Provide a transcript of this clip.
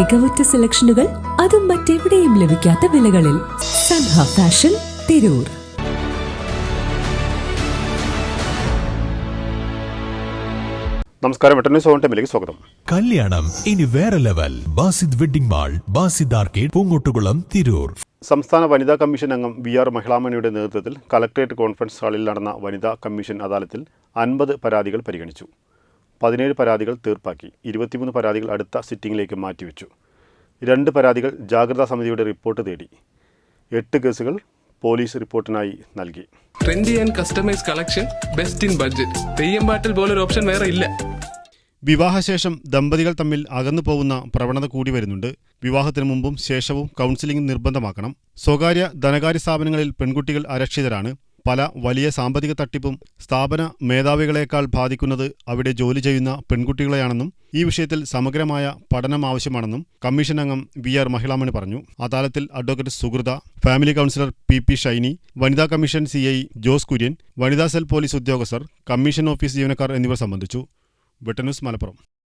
മികവുറ്റ സെലക്ഷനുകൾ അതും മറ്റെവിടെയും ലഭിക്കാത്ത വിലകളിൽ സൻഹ ഫാഷൻ തിരൂർ. നമസ്കാരം സ്വാഗതം. കല്യാണം ഇനി വേറെ level. Basid wedding mall Basid arcade Poongottukulam Tirur. സംസ്ഥാന വനിതാ കമ്മീഷൻ അംഗം വി ആർ മഹിളാമണിയുടെ നേതൃത്വത്തിൽ കലക്ട്രേറ്റ് കോൺഫറൻസ് ഹാളിൽ നടന്ന വനിതാ കമ്മീഷൻ അദാലത്തിൽ അൻപത് പരാതികൾ പരിഗണിച്ചു. പതിനേഴ് പരാതികൾ തീർപ്പാക്കി. ഇരുപത്തിമൂന്ന് പരാതികൾ അടുത്ത സിറ്റിംഗിലേക്ക് മാറ്റിവെച്ചു. രണ്ട് പരാതികൾ ജാഗ്രതാ സമിതിയുടെ റിപ്പോർട്ട് തേടി. എട്ട് കേസുകൾ പോലീസ് റിപ്പോർട്ടിനായി നൽകി. Trendy and customise collection best in budget Theyyam പാട്ടിൽ പോലൊരു ഓപ്ഷൻ വേറെ ഇല്ല. വിവാഹശേഷം ദമ്പതികൾ തമ്മിൽ അകന്നു പോകുന്ന പ്രവണത കൂടി വരുന്നുണ്ട്. വിവാഹത്തിന് മുമ്പും ശേഷവും കൗൺസിലിംഗ് നിർബന്ധമാക്കണം. സ്വകാര്യ ധനകാര്യ സ്ഥാപനങ്ങളിൽ പെൺകുട്ടികൾ അരക്ഷിതരാണ്. പല വലിയ സാമ്പത്തിക തട്ടിപ്പും സ്ഥാപന മേധാവികളെക്കാൾ ബാധിക്കുന്നത് അവിടെ ജോലി ചെയ്യുന്ന പെൺകുട്ടികളെയാണെന്നും ഈ വിഷയത്തിൽ സമഗ്രമായ പഠനം ആവശ്യമാണെന്നും കമ്മീഷൻ അംഗം വി ആർ മഹിളാമണി പറഞ്ഞു. അദാലത്തിൽ advocate Suhrutha family counsellor P P Shiny വനിതാ commission C I Jose Kurian വനിതാ സെൽ പോലീസ് ഉദ്യോഗസ്ഥർ കമ്മീഷൻ ഓഫീസ് ജീവനക്കാർ എന്നിവർ സംബന്ധിച്ചു. വെട്ടന്യൂസ് മലപ്പുറം.